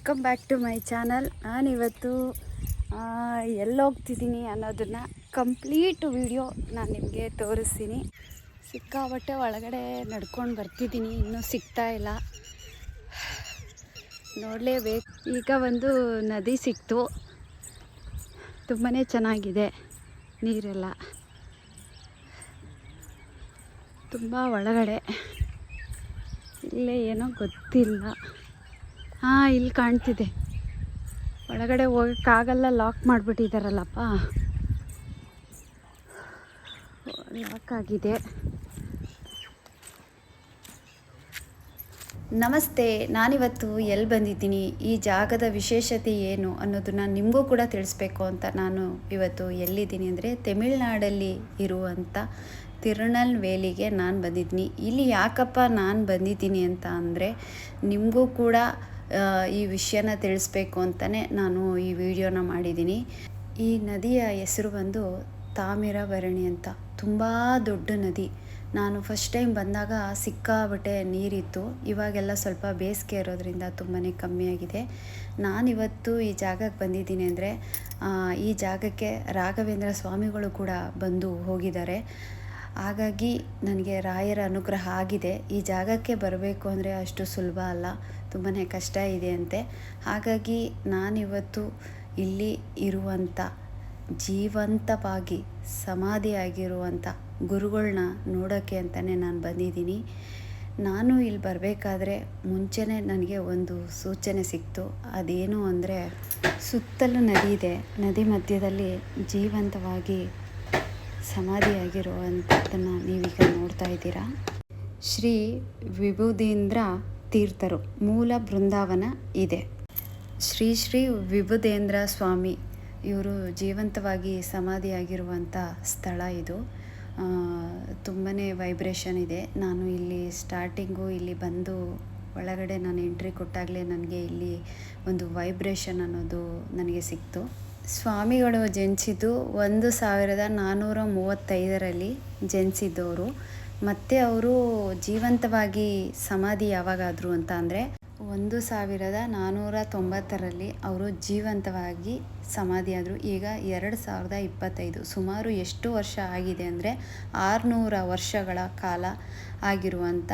Welcome back to my channel ನಾನಿವತ್ತು ಎಲ್ಲೋಗ್ತಿದ್ದೀನಿ ಅನ್ನೋದನ್ನು ಕಂಪ್ಲೀಟ್ ವಿಡಿಯೋ ನಾನು ನಿಮಗೆ ತೋರಿಸ್ತೀನಿ. ಸಿಕ್ಕಾಬಟ್ಟೆ ಒಳಗಡೆ ನಡ್ಕೊಂಡು ಬರ್ತಿದ್ದೀನಿ, ಇನ್ನೂ ಸಿಗ್ತಾ ಇಲ್ಲ. ನೋಡಲೇಬೇಕು. ಈಗ ಒಂದು ನದಿ ಸಿಕ್ತು. ತುಂಬಾ ಚೆನ್ನಾಗಿದೆ ನೀರೆಲ್ಲ. ತುಂಬ ಒಳಗಡೆ. ಇಲ್ಲೇ ಏನೋ ಗೊತ್ತಿಲ್ಲ. ಹಾಂ, ಇಲ್ಲಿ ಕಾಣ್ತಿದೆ. ಒಳಗಡೆ ಹೋಗೋಕ್ಕಾಗಲ್ಲ ಲಾಕ್ ಮಾಡಿಬಿಟ್ಟಿದ್ದಾರಲ್ಲಪ್ಪ ಲಾಕ್ ಆಗಿದೆ ನಮಸ್ತೆ, ನಾನಿವತ್ತು ಎಲ್ಲಿ ಬಂದಿದ್ದೀನಿ? ಈ ಜಾಗದ ವಿಶೇಷತೆ ಏನು ಅನ್ನೋದನ್ನು ನಿಮಗೂ ಕೂಡ ತಿಳಿಸ್ಬೇಕು ಅಂತ ನಾನು ಇವತ್ತು ಎಲ್ಲಿದ್ದೀನಿ ಅಂದರೆ ತಮಿಳ್ನಾಡಲ್ಲಿ ಇರುವಂಥ ತಿರುನಲ್ವೇಲಿಗೆ ನಾನು ಬಂದಿದ್ದೀನಿ. ಇಲ್ಲಿ ಯಾಕಪ್ಪ ನಾನು ಬಂದಿದ್ದೀನಿ ಅಂತ ಅಂದರೆ ನಿಮಗೂ ಕೂಡ ಈ ವಿಷಯನ ತಿಳಿಸ್ಬೇಕು ಅಂತಲೇ ನಾನು ಈ ವಿಡಿಯೋನ ಮಾಡಿದ್ದೀನಿ. ಈ ನದಿಯ ಹೆಸರು ಬಂದು ತಾಮಿರಬರಣಿ ಅಂತ. ತುಂಬ ದೊಡ್ಡ ನದಿ. ನಾನು ಫಸ್ಟ್ ಟೈಮ್ ಬಂದಾಗ ಸಿಕ್ಕಾಬಟ್ಟೆ ನೀರಿತ್ತು. ಇವಾಗೆಲ್ಲ ಸ್ವಲ್ಪ ಬೇಸಿಗೆ ಇರೋದ್ರಿಂದ ತುಂಬಾ ಕಮ್ಮಿಯಾಗಿದೆ ನಾನಿವತ್ತು ಈ ಜಾಗಕ್ಕೆ ಬಂದಿದ್ದೀನಿ ಅಂದರೆ ಈ ಜಾಗಕ್ಕೆ ರಾಘವೇಂದ್ರ ಸ್ವಾಮಿಗಳು ಕೂಡ ಬಂದು ಹೋಗಿದ್ದಾರೆ. ಹಾಗಾಗಿ ನನಗೆ ರಾಯರ ಅನುಗ್ರಹ ಆಗಿದೆ. ಈ ಜಾಗಕ್ಕೆ ಬರಬೇಕು ಅಂದರೆ ಅಷ್ಟು ಸುಲಭ ಅಲ್ಲ. ತುಂಬಾ ಕಷ್ಟ ಇದೆ ಅಂತೆ. ಹಾಗಾಗಿ ನಾನಿವತ್ತು ಇಲ್ಲಿ ಇರುವಂಥ ಜೀವಂತವಾಗಿ ಸಮಾಧಿಯಾಗಿರುವಂಥ ಗುರುಗಳನ್ನ ನೋಡೋಕ್ಕೆ ಅಂತಲೇ ನಾನು ಬಂದಿದ್ದೀನಿ. ನಾನು ಇಲ್ಲಿ ಬರಬೇಕಾದ್ರೆ ಮುಂಚೆನೇ ನನಗೆ ಒಂದು ಸೂಚನೆ ಸಿಕ್ತು. ಅದೇನು ಅಂದರೆ ಸುತ್ತಲೂ ನದಿ ಇದೆ. ನದಿ ಮಧ್ಯದಲ್ಲಿ ಜೀವಂತವಾಗಿ ಸಮಾಧಿಯಾಗಿರುವಂಥದ್ದನ್ನು ನೀವೀಗ ನೋಡ್ತಾ ಇದ್ದೀರಾ. ಶ್ರೀ ವಿಭುಧೀಂದ್ರ ತೀರ್ಥರು. ಮೂಲ ಬೃಂದಾವನ ಇದೆ. ಶ್ರೀ ಶ್ರೀ ವಿಭುದೇಂದ್ರ ಸ್ವಾಮಿ ಇವರು ಜೀವಂತವಾಗಿ ಸಮಾಧಿಯಾಗಿರುವಂಥ ಸ್ಥಳ ಇದು. ತುಂಬಾ ವೈಬ್ರೇಷನ್ ಇದೆ. ನಾನು ಇಲ್ಲಿ ಸ್ಟಾರ್ಟಿಂಗು ಇಲ್ಲಿ ಬಂದು ಒಳಗಡೆ ನಾನು ಎಂಟ್ರಿ ಕೊಟ್ಟಾಗಲೇ ನನಗೆ ಇಲ್ಲಿ ಒಂದು ವೈಬ್ರೇಷನ್ ಅನ್ನೋದು ನನಗೆ ಸಿಕ್ತು. ಸ್ವಾಮಿಗಳು ಜನಿಸಿದ್ದು ಒಂದು ಸಾವಿರದ ನಾನ್ನೂರ ಮೂವತ್ತೈದರಲ್ಲಿ ಜನಿಸಿದ್ದವರು. ಮತ್ತು ಅವರು ಜೀವಂತವಾಗಿ ಸಮಾಧಿ ಯಾವಾಗಾದರು ಅಂತ ಅಂದರೆ ಒಂದು ಸಾವಿರದ ನಾನ್ನೂರ ತೊಂಬತ್ತರಲ್ಲಿ ಅವರು ಜೀವಂತವಾಗಿ ಸಮಾಧಿಯಾದರು ಈಗ ಎರಡು ಸಾವಿರದ ಇಪ್ಪತ್ತೈದು ಸುಮಾರು ಎಷ್ಟು ವರ್ಷ ಆಗಿದೆ ಅಂದರೆ ಆರುನೂರ ವರ್ಷಗಳ ಕಾಲ ಆಗಿರುವಂಥ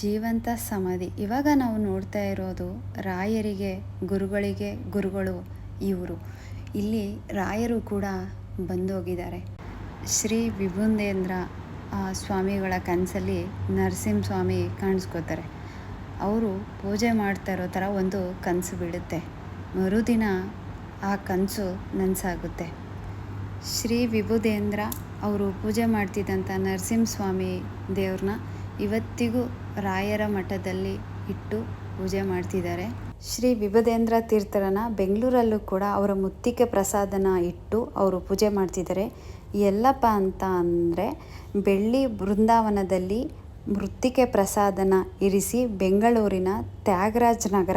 ಜೀವಂತ ಸಮಾಧಿ. ಇವಾಗ ನಾವು ನೋಡ್ತಾ ಇರೋದು ರಾಯರಿಗೆ, ಗುರುಗಳಿಗೆ, ಗುರುಗಳು ಇವರು. ಇಲ್ಲಿ ರಾಯರು ಕೂಡ ಬಂದೋಗಿದ್ದಾರೆ. ಶ್ರೀ ವಿಭುಂದೇಂದ್ರ ಸ್ವಾಮಿಗಳ ಕನಸಲ್ಲಿ ನರಸಿಂಹಸ್ವಾಮಿ ಕಾಣಿಸ್ಕೋತಾರೆ. ಅವರು ಪೂಜೆ ಮಾಡ್ತಾ ಇರೋ ಥರ ಒಂದು ಕನಸು ಬೀಳುತ್ತೆ. ಮರುದಿನ ಆ ಕನಸು ನನಸಾಗುತ್ತೆ. ಶ್ರೀ ವಿಭುದೇಂದ್ರ ಅವರು ಪೂಜೆ ಮಾಡ್ತಿದ್ದಂಥ ನರಸಿಂಹಸ್ವಾಮಿ ದೇವ್ರನ್ನ ಇವತ್ತಿಗೂ ರಾಯರ ಮಠದಲ್ಲಿ ಇಟ್ಟು ಪೂಜೆ ಮಾಡ್ತಿದ್ದಾರೆ. ಶ್ರೀ ವಿಭುಧೇಂದ್ರ ತೀರ್ಥರನ ಬೆಂಗಳೂರಲ್ಲೂ ಕೂಡ ಅವರ ಮುತ್ತಿಗೆ ಪ್ರಸಾದನ ಇಟ್ಟು ಅವರು ಪೂಜೆ ಮಾಡ್ತಿದ್ದಾರೆ. ಎಲ್ಲಪ್ಪ ಅಂತ ಅಂದರೆ ಬೆಳ್ಳಿ ಬೃಂದಾವನದಲ್ಲಿ ಮೃತ್ತಿಕೆ ಪ್ರಸಾದನ ಇರಿಸಿ ಬೆಂಗಳೂರಿನ ತ್ಯಾಗರಾಜ ನಗರ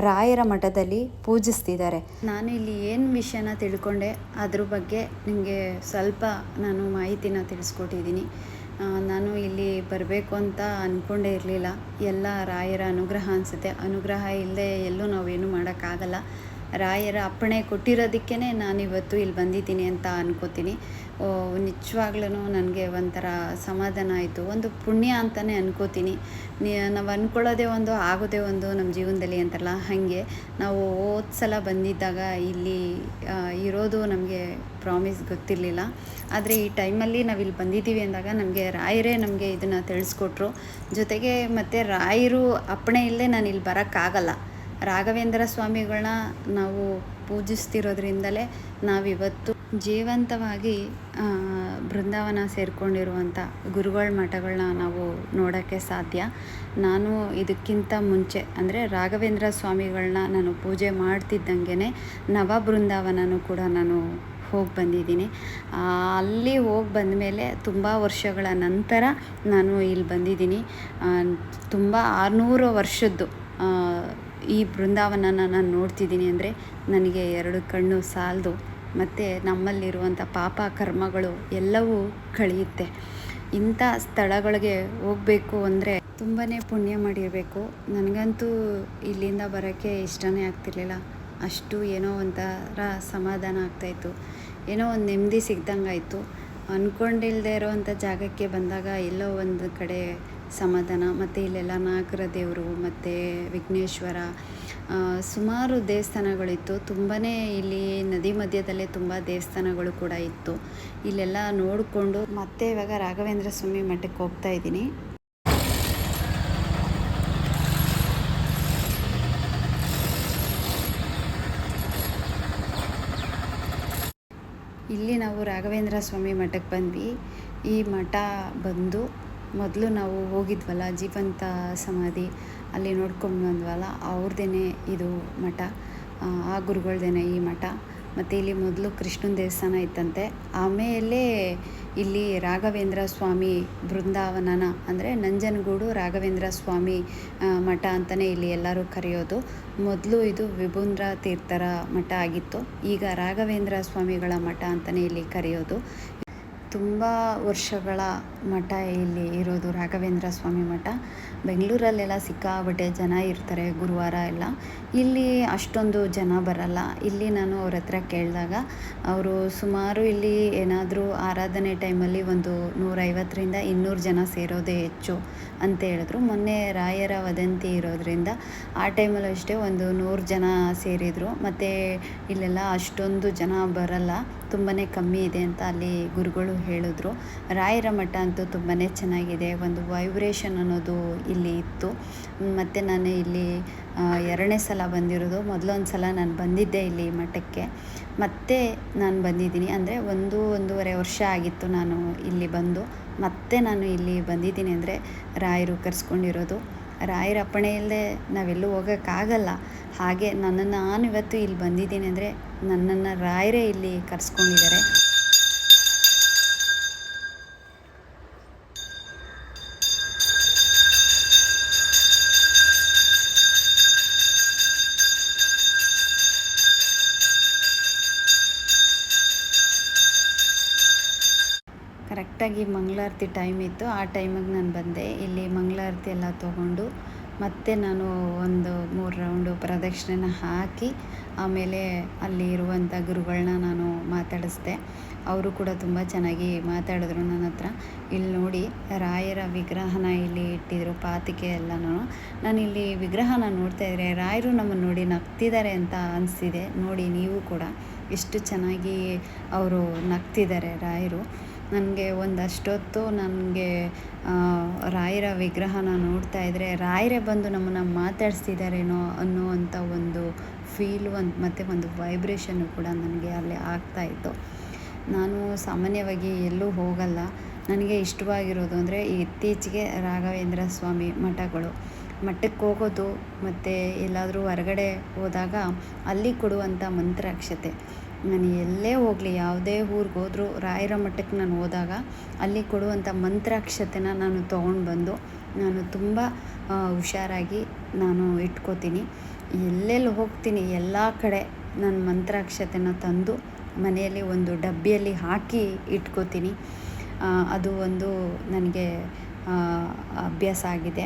ರಾಯರ ಮಠದಲ್ಲಿ ಪೂಜಿಸ್ತಿದ್ದಾರೆ. ನಾನು ಇಲ್ಲಿ ಏನು ವಿಷಯನ ತಿಳ್ಕೊಂಡೆ ಅದ್ರ ಬಗ್ಗೆ ನಿಮಗೆ ಸ್ವಲ್ಪ ನಾನು ಮಾಹಿತಿನ ತಿಳಿಸ್ಕೊಟ್ಟಿದ್ದೀನಿ. ನಾನು ಇಲ್ಲಿ ಬರಬೇಕು ಅಂತ ಅಂದ್ಕೊಂಡೇ ಇರಲಿಲ್ಲ. ಎಲ್ಲ ರಾಯರ ಅನುಗ್ರಹ ಅನಿಸುತ್ತೆ. ಅನುಗ್ರಹ ಇಲ್ಲದೆ ಎಲ್ಲೂ ನಾವೇನು ಮಾಡೋಕ್ಕಾಗಲ್ಲ. ರಾಯರ ಅಪ್ಪಣೆ ಕೊಟ್ಟಿರೋದಕ್ಕೇ ನಾನಿವತ್ತು ಇಲ್ಲಿ ಬಂದಿದ್ದೀನಿ ಅಂತ ಅನ್ಕೋತೀನಿ. ನಿಜವಾಗ್ಲೂ ನನಗೆ ಒಂಥರ ಸಮಾಧಾನ ಆಯಿತು. ಒಂದು ಪುಣ್ಯ ಅಂತಲೇ ಅನ್ಕೋತೀನಿ. ನಾವು ಅಂದ್ಕೊಳ್ಳೋದೇ ಒಂದು, ಆಗೋದೇ ಒಂದು ನಮ್ಮ ಜೀವನದಲ್ಲಿ ಅಂತಲ್ಲ, ಹಾಗೆ. ನಾವು ಹೋದ ಸಲ ಬಂದಿದ್ದಾಗ ಇಲ್ಲಿ ಇರೋದು ನಮಗೆ ಪ್ರಾಮಿಸ್ ಗೊತ್ತಿರಲಿಲ್ಲ. ಆದರೆ ಈ ಟೈಮಲ್ಲಿ ನಾವು ಇಲ್ಲಿ ಬಂದಿದ್ದೀವಿ ಅಂದಾಗ ನಮಗೆ ರಾಯರೇ ನಮಗೆ ಇದನ್ನು ತಿಳಿಸ್ಕೊಟ್ರು. ಜೊತೆಗೆ ಮತ್ತು ರಾಯರು ಅಪ್ಪಣೆ ಇಲ್ಲದೆ ನಾನು ಇಲ್ಲಿ ಬರೋಕ್ಕಾಗಲ್ಲ. ರಾಘವೇಂದ್ರ ಸ್ವಾಮಿಗಳನ್ನ ನಾವು ಪೂಜಿಸ್ತಿರೋದ್ರಿಂದಲೇ ನಾವಿವತ್ತು ಜೀವಂತವಾಗಿ ಬೃಂದಾವನ ಸೇರಿಕೊಂಡಿರುವಂಥ ಗುರುಗಳ ಮಠಗಳನ್ನ ನಾವು ನೋಡೋಕ್ಕೆ ಸಾಧ್ಯ. ನಾನು ಇದಕ್ಕಿಂತ ಮುಂಚೆ, ಅಂದರೆ ರಾಘವೇಂದ್ರ ಸ್ವಾಮಿಗಳನ್ನ ನಾನು ಪೂಜೆ ಮಾಡ್ತಿದ್ದಂಗೆ ನವ ಬೃಂದಾವನನೂ ಕೂಡ ನಾನು ಹೋಗಿ ಬಂದಿದ್ದೀನಿ. ಅಲ್ಲಿ ಹೋಗಿ ಬಂದಮೇಲೆ ತುಂಬ ವರ್ಷಗಳ ನಂತರ ನಾನು ಇಲ್ಲಿ ಬಂದಿದ್ದೀನಿ. ತುಂಬ ಆರುನೂರು ವರ್ಷದ್ದು ಈ ಬೃಂದಾವನನ ನಾನು ನೋಡ್ತಿದ್ದೀನಿ ಅಂದರೆ ನನಗೆ ಎರಡು ಕಣ್ಣು ಸಾಲದು. ಮತ್ತು ನಮ್ಮಲ್ಲಿರುವಂಥ ಪಾಪ ಕರ್ಮಗಳು ಎಲ್ಲವೂ ಕಳೆಯುತ್ತೆ. ಇಂಥ ಸ್ಥಳಗಳಿಗೆ ಹೋಗಬೇಕು ಅಂದರೆ ತುಂಬಾ ಪುಣ್ಯ ಮಾಡಿರಬೇಕು. ನನಗಂತೂ ಇಲ್ಲಿಂದ ಬರೋಕ್ಕೆ ಇಷ್ಟನೇ ಆಗ್ತಿರ್ಲಿಲ್ಲ. ಅಷ್ಟು ಏನೋ ಒಂಥರ ಸಮಾಧಾನ ಆಗ್ತಾಯಿತ್ತು. ಏನೋ ಒಂದು ನೆಮ್ಮದಿ ಸಿಗ್ದಂಗೆ ಆಯಿತು ಅಂದ್ಕೊಂಡಿಲ್ಲದೆ ಇರೋವಂಥ ಜಾಗಕ್ಕೆ ಬಂದಾಗ ಎಲ್ಲೋ ಒಂದು ಕಡೆ ಸಮಾಧಾನ ಮತ್ತು ಇಲ್ಲೆಲ್ಲ ನಾಗರ ದೇವರು ಮತ್ತು ವಿಘ್ನೇಶ್ವರ ಸುಮಾರು ದೇವಸ್ಥಾನಗಳಿತ್ತು. ತುಂಬಾ ಇಲ್ಲಿ ನದಿ ಮಧ್ಯದಲ್ಲೇ ತುಂಬ ದೇವಸ್ಥಾನಗಳು ಕೂಡ ಇತ್ತು. ಇಲ್ಲೆಲ್ಲ ನೋಡಿಕೊಂಡು ಮತ್ತೆ ಇವಾಗ ರಾಘವೇಂದ್ರ ಸ್ವಾಮಿ ಮಠಕ್ಕೆ ಹೋಗ್ತಾ ಇದ್ದೀನಿ. ಇಲ್ಲಿ ನಾವು ರಾಘವೇಂದ್ರ ಸ್ವಾಮಿ ಮಠಕ್ಕೆ ಬಂದ್ವಿ. ಈ ಮಠ ಬಂದು ಮೊದಲು ನಾವು ಹೋಗಿದ್ವಲ್ಲ ಜೀವಂತ ಸಮಾಧಿ ಅಲ್ಲಿ ನೋಡ್ಕೊಂಡು ಬಂದ್ವಲ್ಲ ಅವ್ರದ್ದೇ ಇದು ಮಠ. ಆ, ಗುರುಗಳ್ದೇ ಈ ಮಠ. ಮತ್ತು ಇಲ್ಲಿ ಮೊದಲು ಕೃಷ್ಣನ ದೇವಸ್ಥಾನ ಇತ್ತಂತೆ. ಆಮೇಲೆ ಇಲ್ಲಿ ರಾಘವೇಂದ್ರ ಸ್ವಾಮಿ ಬೃಂದಾವನನ ಅಂದರೆ ನಂಜನಗೂಡು ರಾಘವೇಂದ್ರ ಸ್ವಾಮಿ ಮಠ ಅಂತಲೇ ಇಲ್ಲಿ ಎಲ್ಲರೂ ಕರೆಯೋದು. ಮೊದಲು ಇದು ವಿಭುಂದ್ರ ತೀರ್ಥರ ಮಠ ಆಗಿತ್ತು. ಈಗ ರಾಘವೇಂದ್ರ ಸ್ವಾಮಿಗಳ ಮಠ ಅಂತಲೇ ಇಲ್ಲಿ ಕರೆಯೋದು. ತುಂಬ ವರ್ಷಗಳ ಮಠ ಇಲ್ಲಿ ಇರೋದು, ರಾಘವೇಂದ್ರ ಸ್ವಾಮಿ ಮಠ. ಬೆಂಗಳೂರಲ್ಲೆಲ್ಲ ಸಿಕ್ಕಾಬಟ್ಟೆ ಜನ ಇರ್ತಾರೆ, ಗುರುವಾರ ಎಲ್ಲ. ಇಲ್ಲಿ ಅಷ್ಟೊಂದು ಜನ ಬರಲ್ಲ. ಇಲ್ಲಿ ನಾನು ಅವ್ರ ಹತ್ರ ಕೇಳಿದಾಗ, ಅವರು ಸುಮಾರು ಇಲ್ಲಿ ಏನಾದರೂ ಆರಾಧನೆ ಟೈಮಲ್ಲಿ ಒಂದು ನೂರೈವತ್ತರಿಂದ ಇನ್ನೂರು ಜನ ಸೇರೋದೇ ಹೆಚ್ಚು ಅಂತ ಹೇಳಿದ್ರು. ಮೊನ್ನೆ ರಾಯರ ವದಂತಿ ಇರೋದ್ರಿಂದ ಆ ಟೈಮಲ್ಲೂ ಅಷ್ಟೇ ಒಂದು ನೂರು ಜನ ಸೇರಿದರು. ಮತ್ತು ಇಲ್ಲೆಲ್ಲ ಅಷ್ಟೊಂದು ಜನ ಬರಲ್ಲ. ತುಂಬಾ ಕಮ್ಮಿ ಇದೆ ಅಂತ ಅಲ್ಲಿ ಗುರುಗಳು ಹೇಳಿದ್ರು. ರಾಯರ ಮಠ ಅಂತೂ ತುಂಬಾ ಚೆನ್ನಾಗಿದೆ. ಒಂದು ವೈಬ್ರೇಷನ್ ಅನ್ನೋದು ಇಲ್ಲಿ ಇತ್ತು. ಮತ್ತು ನಾನು ಇಲ್ಲಿ ಎರಡನೇ ಸಲ ಬಂದಿರೋದು. ಮೊದಲೊಂದು ಸಲ ನಾನು ಬಂದಿದ್ದೆ ಇಲ್ಲಿ ಮಠಕ್ಕೆ. ಮತ್ತೆ ನಾನು ಬಂದಿದ್ದೀನಿ. ಅಂದರೆ ಒಂದು ಒಂದೂವರೆ ವರ್ಷ ಆಗಿತ್ತು ನಾನು ಇಲ್ಲಿ ಬಂದು. ಮತ್ತೆ ನಾನು ಇಲ್ಲಿ ಬಂದಿದ್ದೀನಿ ಅಂದರೆ ರಾಯರು ಕರೆಸ್ಕೊಂಡಿರೋದು. ರಾಯರ ಅಪ್ಪಣೆ ಇಲ್ಲದೆ ನಾವೆಲ್ಲೂ ಹೋಗೋಕ್ಕಾಗಲ್ಲ. ಹಾಗೆ ನನ್ನನ್ನು ನಾನು ಇವತ್ತು ಇಲ್ಲಿ ಬಂದಿದ್ದೀನಿ ಅಂದರೆ ನನ್ನನ್ನು ರಾಯರೇ ಇಲ್ಲಿ ಕರೆಸ್ಕೊಂಡಿದ್ದಾರೆ. ಕರೆಕ್ಟಾಗಿ ಮಂಗಳಾರತಿ ಟೈಮ್ ಇತ್ತು. ಆ ಟೈಮಿಗೆ ನಾನು ಬಂದೆ. ಇಲ್ಲಿ ಮಂಗಳಾರತಿ ಎಲ್ಲ ತೊಗೊಂಡು ಮತ್ತೆ ನಾನು ಒಂದು ಮೂರು ರೌಂಡು ಪ್ರದಕ್ಷಿಣೆನ ಹಾಕಿ ಆಮೇಲೆ ಅಲ್ಲಿ ಇರುವಂಥ ಗುರುಗಳನ್ನ ನಾನು ಮಾತಾಡಿಸ್ದೆ. ಅವರು ಕೂಡ ತುಂಬ ಚೆನ್ನಾಗಿ ಮಾತಾಡಿದ್ರು ನನ್ನ ಹತ್ರ. ಇಲ್ಲಿ ನೋಡಿ, ರಾಯರ ವಿಗ್ರಹನ ಇಲ್ಲಿ ಇಟ್ಟಿದ್ರು, ಪಾತಿಕೆ ಎಲ್ಲನೂ. ನಾನು ಇಲ್ಲಿ ವಿಗ್ರಹನ ನೋಡ್ತಾ ಇದ್ರೆ ರಾಯರು ನಮ್ಮನ್ನು ನೋಡಿ ನಗ್ತಿದ್ದಾರೆ ಅಂತ ಅನಿಸ್ತಿದೆ. ನೋಡಿ, ನೀವು ಕೂಡ ಎಷ್ಟು ಚೆನ್ನಾಗಿ ಅವರು ನಗ್ತಿದ್ದಾರೆ ರಾಯರು. ನನಗೆ ಒಂದಷ್ಟೊತ್ತು ನನಗೆ ರಾಯರ ವಿಗ್ರಹನ ನೋಡ್ತಾ ಇದ್ದರೆ ರಾಯರೇ ಬಂದು ನಮ್ಮನ್ನು ಮಾತಾಡಿಸ್ತಿದ್ದಾರೇನೋ ಅನ್ನುವಂಥ ಒಂದು ಫೀಲು ಒಂದು, ಮತ್ತು ಒಂದು ವೈಬ್ರೇಷನ್ನು ಕೂಡ ನನಗೆ ಅಲ್ಲಿ ಆಗ್ತಾಯಿತ್ತು ನಾನು ಸಾಮಾನ್ಯವಾಗಿ ಎಲ್ಲೂ ಹೋಗಲ್ಲ. ನನಗೆ ಇಷ್ಟವಾಗಿರೋದು ಅಂದರೆ ಇತ್ತೀಚೆಗೆ ರಾಘವೇಂದ್ರ ಸ್ವಾಮಿ ಮಠಗಳು. ಮಠಕ್ಕೆ ಹೋಗೋದು ಮತ್ತು ಎಲ್ಲಾದರೂ ಹೊರಗಡೆ ಹೋದಾಗ ಅಲ್ಲಿ ಕೊಡುವಂಥ ಮಂತ್ರಾಕ್ಷತೆ. ನಾನು ಎಲ್ಲೇ ಹೋಗಲಿ, ಯಾವುದೇ ಊರಿಗೆ ಹೋದರೂ ರಾಯರ ಮಠಕ್ಕೆ ನಾನು ಹೋದಾಗ ಅಲ್ಲಿ ಕೊಡುವಂಥ ಮಂತ್ರಾಕ್ಷತೆನ ನಾನು ತೊಗೊಂಡು ಬಂದು ನಾನು ತುಂಬ ಹುಷಾರಾಗಿ ನಾನು ಇಟ್ಕೋತೀನಿ. ಎಲ್ಲೆಲ್ಲಿ ಹೋಗ್ತೀನಿ, ಎಲ್ಲ ಕಡೆ ನಾನು ಮಂತ್ರಾಕ್ಷತೆನ ತಂದು ಮನೆಯಲ್ಲಿ ಒಂದು ಡಬ್ಬಿಯಲ್ಲಿ ಹಾಕಿ ಇಟ್ಕೋತೀನಿ. ಅದು ಒಂದು ನನಗೆ ಅಭ್ಯಾಸ ಆಗಿದೆ.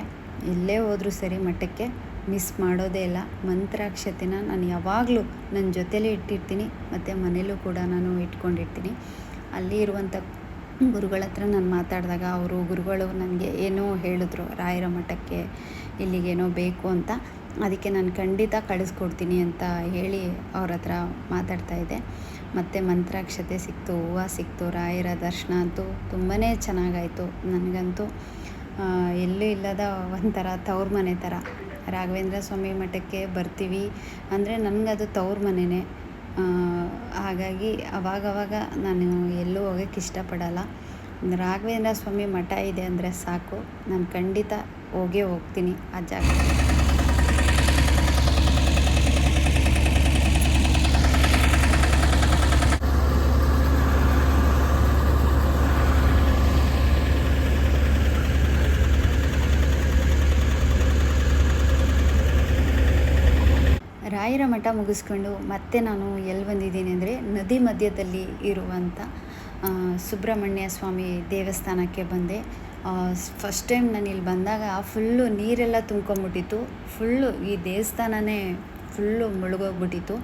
ಎಲ್ಲೇ ಹೋದರೂ ಸರಿ ಮಠಕ್ಕೆ ಮಿಸ್ ಮಾಡೋದೇ ಇಲ್ಲ. ಮಂತ್ರಾಕ್ಷತೆನ ನಾನು ಯಾವಾಗಲೂ ನನ್ನ ಜೊತೆಲೇ ಇಟ್ಟಿರ್ತೀನಿ. ಮತ್ತು ಮನೇಲೂ ಕೂಡ ನಾನು ಇಟ್ಕೊಂಡಿರ್ತೀನಿ. ಅಲ್ಲಿ ಇರುವಂಥ ಗುರುಗಳ ಹತ್ರ ನಾನು ಮಾತಾಡಿದಾಗ ಅವರು ಗುರುಗಳು ನನಗೆ ಏನೋ ಹೇಳಿದ್ರು, ರಾಯರ ಮಠಕ್ಕೆ ಇಲ್ಲಿಗೇನೋ ಬೇಕು ಅಂತ. ಅದಕ್ಕೆ ನಾನು ಖಂಡಿತ ಕಳಿಸ್ಕೊಡ್ತೀನಿ ಅಂತ ಹೇಳಿ ಅವ್ರ ಹತ್ರ ಮಾತಾಡ್ತಾ ಇದ್ದೆ. ಮತ್ತು ಮಂತ್ರಾಕ್ಷತೆ ಸಿಕ್ತು, ಹೂವು ಸಿಕ್ತು, ರಾಯರ ದರ್ಶನ ಅಂತೂ ತುಂಬಾ ಚೆನ್ನಾಗಾಯಿತು. ನನಗಂತೂ ಎಲ್ಲೂ ಇಲ್ಲದ ಒಂಥರ ತವ್ರ ಮನೆ ಥರ ರಾಘವೇಂದ್ರ ಸ್ವಾಮಿ ಮಠಕ್ಕೆ ಬರ್ತೀವಿ. ಅಂದರೆ ನನಗದು ತವ್ರ ಮನೆಯೇ ಹಾಗಾಗಿ ಅವಾಗವಾಗ ನಾನು ಎಲ್ಲೂ ಹೋಗೋಕ್ಕೆ ಇಷ್ಟಪಡಲ್ಲ. ರಾಘವೇಂದ್ರ ಸ್ವಾಮಿ ಮಠ ಇದೆ ಅಂದರೆ ಸಾಕು. ನಾನು ಖಂಡಿತ ಹೋಗೇ ಹೋಗ್ತೀನಿ ಆ ಜಾಗಕ್ಕೆ. ರಾಯರ ಮಠ ಮುಗಿಸ್ಕೊಂಡು ಮತ್ತೆ ನಾನು ಎಲ್ಲಿ ಬಂದಿದ್ದೀನಿ ಅಂದರೆ ನದಿ ಮಧ್ಯದಲ್ಲಿ ಇರುವಂಥ ಸುಬ್ರಹ್ಮಣ್ಯ ಸ್ವಾಮಿ ದೇವಸ್ಥಾನಕ್ಕೆ ಬಂದೆ. ಫಸ್ಟ್ ಟೈಮ್ ನಾನು ಇಲ್ಲಿ ಬಂದಾಗ ಫುಲ್ಲು ನೀರೆಲ್ಲ ತುಂಬ್ಕೊಂಬಿಟ್ಟಿತ್ತು. ಫುಲ್ಲು ಈ ದೇವಸ್ಥಾನನೇ ಫುಲ್ಲು ಮುಳುಗೋಗ್ಬಿಟ್ಟಿತ್ತು.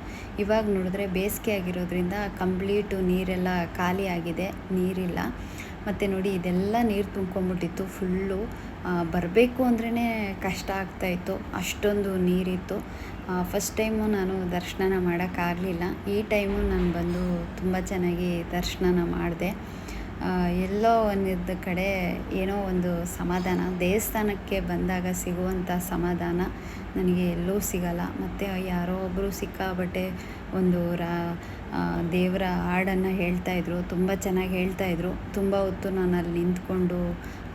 ಇವಾಗ ನೋಡಿದ್ರೆ ಬೇಸಿಗೆ ಆಗಿರೋದ್ರಿಂದ ಕಂಪ್ಲೀಟು ನೀರೆಲ್ಲ ಖಾಲಿ ಆಗಿದೆ, ನೀರಿಲ್ಲ. ಮತ್ತು ನೋಡಿ ಇದೆಲ್ಲ ನೀರು ತುಂಬ್ಕೊಂಬಿಟ್ಟಿತ್ತು ಫುಲ್ಲು. ಬರಬೇಕು ಅಂದ್ರೇ ಕಷ್ಟ ಆಗ್ತಾಯಿತ್ತು ಅಷ್ಟೊಂದು ನೀರಿತ್ತು. ಫಸ್ಟ್ ಟೈಮು ನಾನು ದರ್ಶನ ಮಾಡೋಕ್ಕಾಗಲಿಲ್ಲ ಈ ಟೈಮು ನಾನು ಬಂದು ತುಂಬ ಚೆನ್ನಾಗಿ ದರ್ಶನ ಮಾಡಿದೆ. ಎಲ್ಲೋ ಒಂದಿದ್ದ ಕಡೆ ಏನೋ ಒಂದು ಸಮಾಧಾನ. ದೇವಸ್ಥಾನಕ್ಕೆ ಬಂದಾಗ ಸಿಗುವಂಥ ಸಮಾಧಾನ ನನಗೆ ಎಲ್ಲೂ ಸಿಗಲ್ಲ. ಮತ್ತು ಯಾರೋ ಒಬ್ಬರು ಸಿಕ್ಕಾಬಟ್ಟೆ ಒಂದು ರಾ ದೇವರ ಹಾಡನ್ನು ಹೇಳ್ತಾಯಿದ್ರು ತುಂಬ ಚೆನ್ನಾಗಿ ಹೇಳ್ತಾಯಿದ್ರು ತುಂಬ ಹೊತ್ತು ನಾನು ಅಲ್ಲಿ ನಿಂತ್ಕೊಂಡು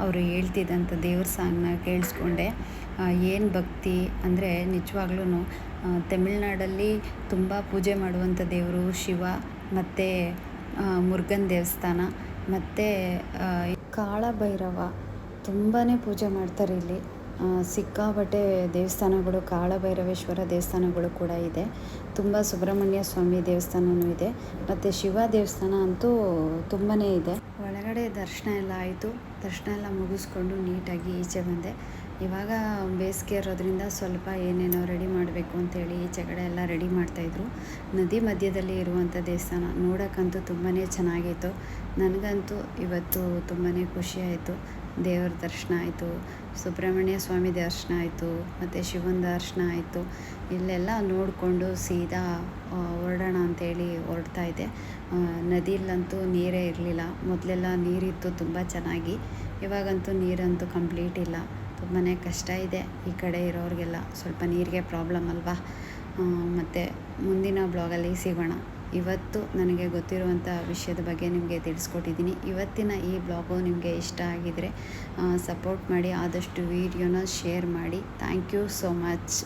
ಅವರು ಹೇಳ್ತಿದ್ದಂಥ ದೇವ್ರ ಸಾಂಗ್ನ ಕೇಳಿಸ್ಕೊಂಡೆ. ಏನು ಭಕ್ತಿ ಅಂದರೆ ನಿಜವಾಗ್ಲೂ ತಮಿಳ್ನಾಡಲ್ಲಿ ತುಂಬ ಪೂಜೆ ಮಾಡುವಂಥ ದೇವರು ಶಿವ, ಮತ್ತು ಮುರುಗನ್ ದೇವಸ್ಥಾನ, ಮತ್ತು ಕಾಳಭೈರವ ತುಂಬಾ ಪೂಜೆ ಮಾಡ್ತಾರೆ ಇಲ್ಲಿ. ಸಿಕ್ಕಾಪಟ್ಟೆ ದೇವಸ್ಥಾನಗಳು, ಕಾಳಭೈರವೇಶ್ವರ ದೇವಸ್ಥಾನಗಳು ಕೂಡ ಇದೆ. ತುಂಬ ಸುಬ್ರಹ್ಮಣ್ಯ ಸ್ವಾಮಿ ದೇವಸ್ಥಾನವೂ ಇದೆ. ಮತ್ತು ಶಿವ ದೇವಸ್ಥಾನ ಅಂತೂ ತುಂಬಾ ಇದೆ. ಒಳಗಡೆ ದರ್ಶನ ಎಲ್ಲ ಆಯಿತು. ದರ್ಶನ ಎಲ್ಲ ಮುಗಿಸ್ಕೊಂಡು ನೀಟಾಗಿ ಈಚೆ ಬಂದೆ. ಇವಾಗ ಬೇಸಿಗೆ ಇರೋದ್ರಿಂದ ಸ್ವಲ್ಪ ಏನೇನೋ ರೆಡಿ ಮಾಡಬೇಕು ಅಂತೇಳಿ ಈಚೆ ಕಡೆ ಎಲ್ಲ ರೆಡಿ ಮಾಡ್ತಾಯಿದ್ರು ನದಿ ಮಧ್ಯದಲ್ಲಿ ಇರುವಂಥ ದೇವಸ್ಥಾನ ನೋಡೋಕ್ಕಂತೂ ತುಂಬಾ ಚೆನ್ನಾಗಿತ್ತು ನನಗಂತೂ ಇವತ್ತು ತುಂಬಾ ಖುಷಿ ಆಯಿತು. ದೇವ್ರ ದರ್ಶನ ಆಯಿತು, ಸುಬ್ರಹ್ಮಣ್ಯ ಸ್ವಾಮಿ ದರ್ಶನ ಆಯಿತು, ಮತ್ತು ಶಿವನ ದರ್ಶನ ಆಯಿತು. ಇಲ್ಲೆಲ್ಲ ನೋಡಿಕೊಂಡು ಸೀದಾ ಹೊರಡೋಣ ಅಂತೇಳಿ ಹೊರಡ್ತಾ ಇದ್ದೆ. ನದಿಲಂತೂ ನೀರೇ ಇರಲಿಲ್ಲ. ಮೊದಲೆಲ್ಲ ನೀರಿತ್ತು ತುಂಬ ಚೆನ್ನಾಗಿ. ಇವಾಗಂತೂ ನೀರಂತೂ ಕಂಪ್ಲೀಟ್ ಇಲ್ಲ. ತುಂಬಾ ಕಷ್ಟ ಇದೆ ಈ ಕಡೆ ಇರೋರಿಗೆಲ್ಲ. ಸ್ವಲ್ಪ ನೀರಿಗೆ ಪ್ರಾಬ್ಲಮ್ ಅಲ್ವಾ? ಮತ್ತು ಮುಂದಿನ ಬ್ಲಾಗಲ್ಲಿ ಸಿಗೋಣ. ಇವತ್ತು ನನಗೆ ಗೊತ್ತಿರುವಂಥ ವಿಷಯದ ಬಗ್ಗೆ ನಿಮಗೆ ತಿಳಿಸ್ಕೊಟ್ಟಿದ್ದೀನಿ. ಇವತ್ತಿನ ಈ ಬ್ಲಾಗು ನಿಮಗೆ ಇಷ್ಟ ಆಗಿದರೆ ಸಪೋರ್ಟ್ ಮಾಡಿ, ಆದಷ್ಟು ವೀಡಿಯೋನ ಶೇರ್ ಮಾಡಿ. Thank you so much.